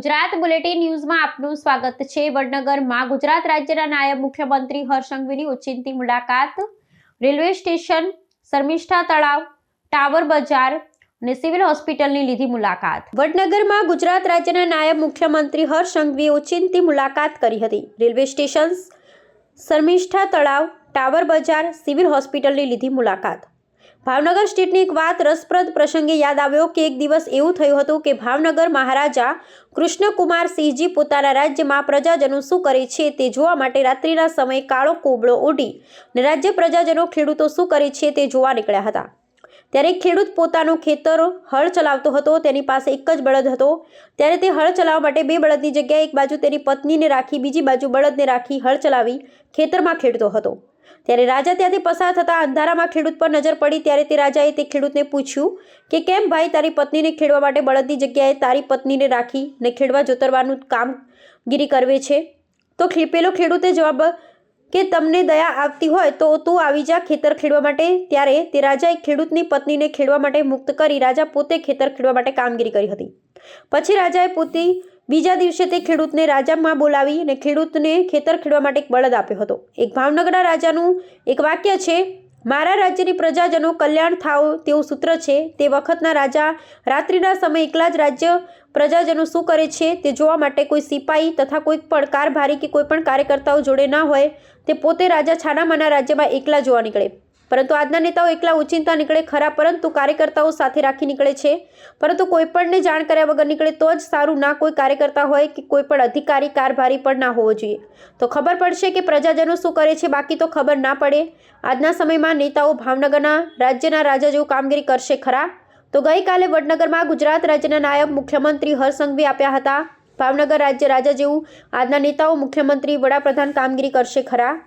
Gujarat bulletin ન્યૂઝમાં આપનું સ્વાગત છે. વડનગરમાં ગુજરાત રાજ્યના નાયબ મુખ્યમંત્રી હર્ષંગવીની સંઘવીની મુલાકાત. રેલવે સ્ટેશન, શર્મિષ્ઠા તળાવ, ટાવર બજાર અને સિવિલ હોસ્પિટલની લીધી મુલાકાત. વડનગરમાં ગુજરાત રાજ્યના નાયબ મુખ્યમંત્રી હર્ષ સંઘવીએ મુલાકાત કરી હતી. રેલવે સ્ટેશન શર્મિષ્ઠા તળાવ, ટાવર બજાર, સિવિલ હોસ્પિટલની લીધી મુલાકાત. ભાવનગર સ્ટેટની એક વાત રસપ્રદ પ્રસંગે યાદ આવ્યો કે એક દિવસ એવું થયું હતું કે ભાવનગર મહારાજા કૃષ્ણકુમાર સિંહજી પોતાના રાજ્યમાં પ્રજાજનો શું કરે છે તે જોવા માટે રાત્રિના સમયે કાળો કોબળો ઓઢી અને રાજ્ય પ્રજાજનો ખેડૂતો શું કરે છે તે જોવા નીકળ્યા હતા. ત્યારે ખેડૂત પોતાનું ખેતર હળ ચલાવતો હતો, તેની પાસે એક જ બળદ હતો. ત્યારે તે હળ ચલાવવા માટે બે બળદની જગ્યાએ એક બાજુ તેની પત્નીને રાખી, બીજી બાજુ બળદને રાખી હળ ચલાવી ખેતરમાં ખેડતો હતો. ત્યારે રાજા ત્યાંથી પસાર થતા અંધારામાં ખેડૂત પર નજર પડી ત્યારે તે રાજાએ તે ખેડૂતને પૂછ્યું કે, કેમ ભાઈ, તારી પત્નીને ખેડવા માટે બળદની જગ્યાએ તારી પત્નીને રાખી ને ખેડવા જોતરવાનું કામગીરી કરવે છે? તો પેલો ખેડૂતે જવાબ કે, તમને દયા આવતી હોય તો તું આવી જા ખેતર ખેડવા માટે. ત્યારે તે રાજાએ ખેડૂતની પત્નીને ખેડવા માટે મુક્ત કરી રાજા પોતે ખેતર ખેડવા માટે કામગીરી કરી હતી. પછી રાજાએ પોતે બીજા દિવસે તે ખેડૂતને રાજામાં બોલાવી અને ખેડૂતને ખેતર ખેડવા માટે એક બળદ આપ્યો હતો. એક ભાવનગરના રાજાનું એક વાક્ય છે, મારા રાજ્યની પ્રજાજનો કલ્યાણ થાવ તેવું સૂત્ર છે. તે વખતના રાજા રાત્રિના સમયે એકલા જ રાજ્ય પ્રજાજનો શું કરે છે તે જોવા માટે કોઈ સિપાહી તથા કોઈ પણ કારભારી કે કોઈ પણ કાર્યકર્તાઓ જોડે ના હોય તે પોતે રાજા છાનામાના રાજ્યમાં એકલા જોવા નીકળે. પરંતુ આજના નેતાઓ એકલા ઉચિંતા નીકળે ખરા, પરંતુ કાર્યકર્તાઓ સાથે રાખી નીકળે છે. પરંતુ કોઈપણને જાણ કર્યા વગર નીકળે તો જ સારું ના કોઈ કાર્યકર્તા હોય કે કોઈ પણ અધિકારી કારભારી પણ ના હોવો જોઈએ. તો ખબર પડશે કે પ્રજાજનો શું કરે છે, બાકી તો ખબર ના પડે. આજના સમયમાં નેતાઓ ભાવનગરના રાજ્યના રાજા જેવું કામગીરી કરશે ખરા? તો ગઈકાલે વડનગરમાં ગુજરાત રાજ્યના નાયબ મુખ્યમંત્રી હરસંઘવી સંઘવી આપ્યા હતા. ભાવનગર રાજ્ય રાજા જેવું આજના નેતાઓ મુખ્યમંત્રી, વડાપ્રધાન કામગીરી કરશે ખરા?